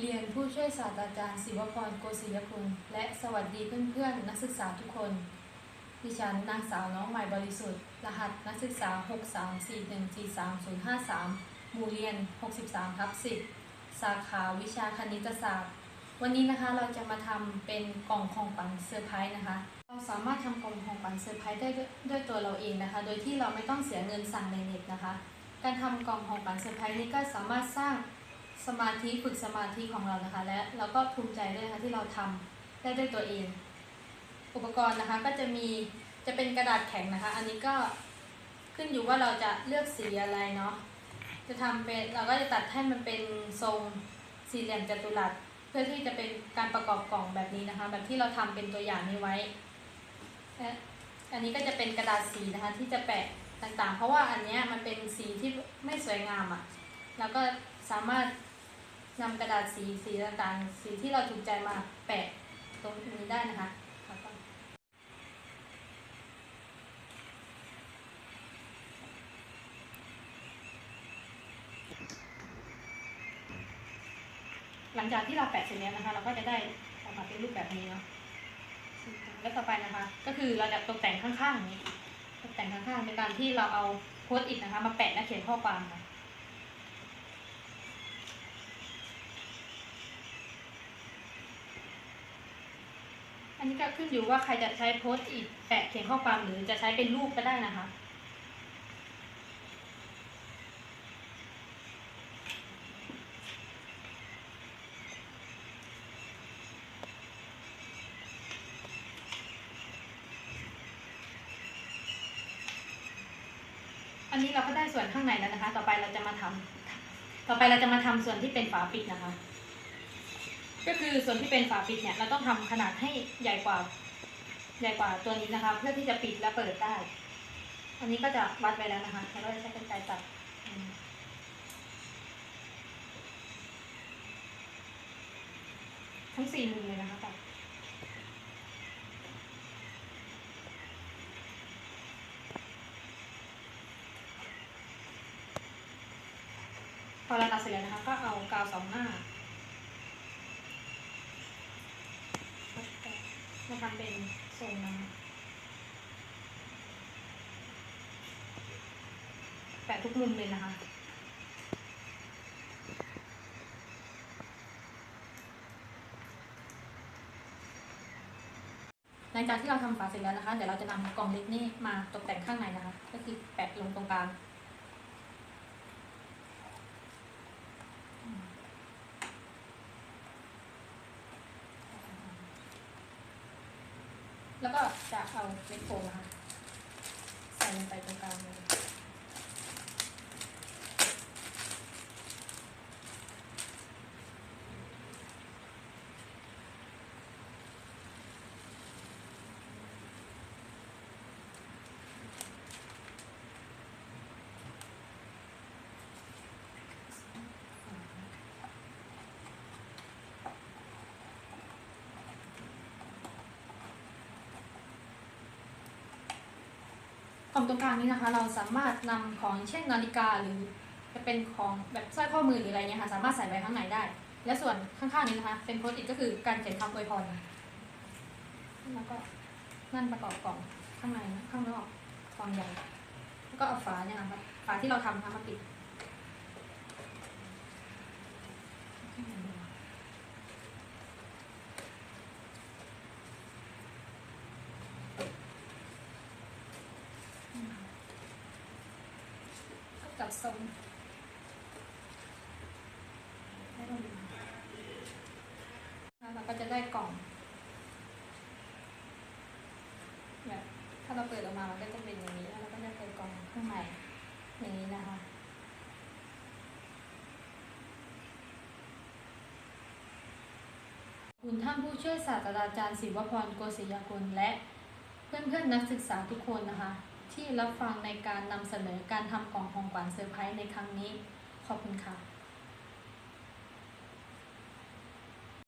เรียนผู้ช่วยศาสตราจารย์ศิวพรโกศิยกุลและสวัสดีเพื่อนๆ นักศึกษาทุกคน ดิฉันนางสาวน้องใหม่บริสุทธิ์ รหัสนักศึกษา 634143053 หมู่เรียน 63ทับ10 สาขาวิชาคณิตศาสตร์ วันนี้นะคะเราจะมาทำเป็นกล่องของขวัญเซอร์ไพรส์นะคะ เราสามารถทำกล่องของขวัญเซอร์ไพรส์ได้ด้วยด้วยตัวเราเองนะคะ โดยที่เราไม่ต้องเสียเงินสั่งในเน็ตนะคะ การทำกล่องของขวัญเซอร์ไพรส์นี้ก็สามารถสร้าง สมาธิฝึกสมาธิของเรานะคะ และเราก็ภูมิใจด้วยนะคะที่เราทำได้ด้วยตัวเอง อุปกรณ์นะคะก็จะมีจะเป็นกระดาษแข็งนะคะ อันนี้ก็ขึ้นอยู่ว่าเราจะเลือกสีอะไรเนาะจะทำเป็นเราก็จะตัดให้มันเป็นทรงสี่เหลี่ยมจัตุรัสเพื่อที่จะเป็นการประกอบกล่องแบบนี้นะคะ แบบที่เราทำเป็นตัวอย่างนี้ไว้และอันนี้ก็จะเป็นกระดาษสีนะคะที่จะแปะต่างๆ เพราะว่าอันเนี้ยมันเป็นสีที่ไม่สวยงามอะ่ะแล้วก็สามารถ นำกระดาษสีสีต่างๆสีที่เราถูกใจมาแปะตรงนี้ได้นะคะหลังจากที่เราแปะเสร็จแล้วนะคะ เราก็จะได้ออกมาเป็นรูปแบบนี้เนาะแล้วต่อไปนะคะ ก็คือเราจะตกแต่งข้างๆนี้ ตกแต่งข้างๆในการที่เราเอาโพสต์อิทนะคะ มาแปะและเขียนข้อความค่ะ นนี้ก็ขึ้นอยู่ว่าใครจะใช้โพสต์อิทแปะเขียนข้อความหรือจะใช้เป็นรูปก็ได้นะคะ อันนี้เราก็ได้ส่วนข้างในแล้วนะคะ ต่อไปเราจะมาทำต่อไปเราจะมาทำส่วนที่เป็นฝาปิดนะคะ ก็คือส่วนที่เป็นฝาปิดเนี่ยเราต้องทำขนาดให้ใหญ่กว่า ใหญ่กว่าตัวนี้นะคะ เพื่อที่จะปิดและเปิดได้ อันนี้ก็จะวัดไว้แล้วนะคะแล้วก็จะใช้กรรไกรตัดทั้งสี่มุมเลยนะคะตัดพอเราตัดเสร็จแล้วนะคะ ก็เอากาวสองหน้า มาทำเป็นทรงนะแปะทุกมุมเลยนะคะหลังจากที่เราทำฝาเสร็จแล้วนะคะ เดี๋ยวเราจะนำกล่องเล็กนี่มาตกแต่งข้างในนะคะ ก็คือแปะลงตรงกลาง แล้วก็จะเอาเม็ดโฟมนะคะใส่ลงไปตรง กลางเลยของตรงกลางนี้นะคะ เราสามารถนำของเช่นนาฬิกาหรือจะเป็นของแบบสร้อยข้อมือหรืออะไรเงี้ยค่ะสามารถใส่ไว้ข้างในได้ และส่วนข้างๆนี้นะคะ เป็นโพสต์อิทก็คือการเขียนคำอวยพรแล้วก็นั่นประกอบกล่องข้างในข้างนอกกล่องใหญ่แล้วก็เอาฝาเนี่ยนะคะฝาที่เราทำนะคะมาปิด กับทรงเราดูแล้วเราก็จะได้กล่องแบบถ้าเราเปิดออกมา มันก็จะเป็นอย่างนี้ แล้วเราก็จะเจอกล่องข้างในอย่างนี้นะคะคุณท่านผู้ช่วยศาสตราจารย์ศิวพรโกศิยกุลและเพื่อนๆนักศึกษาทุกคนนะคะ ที่รับฟังในการนำเสนอการทำกล่องของขวัญเซอร์ไพรส์ในครั้งนี้ ขอบคุณค่ะ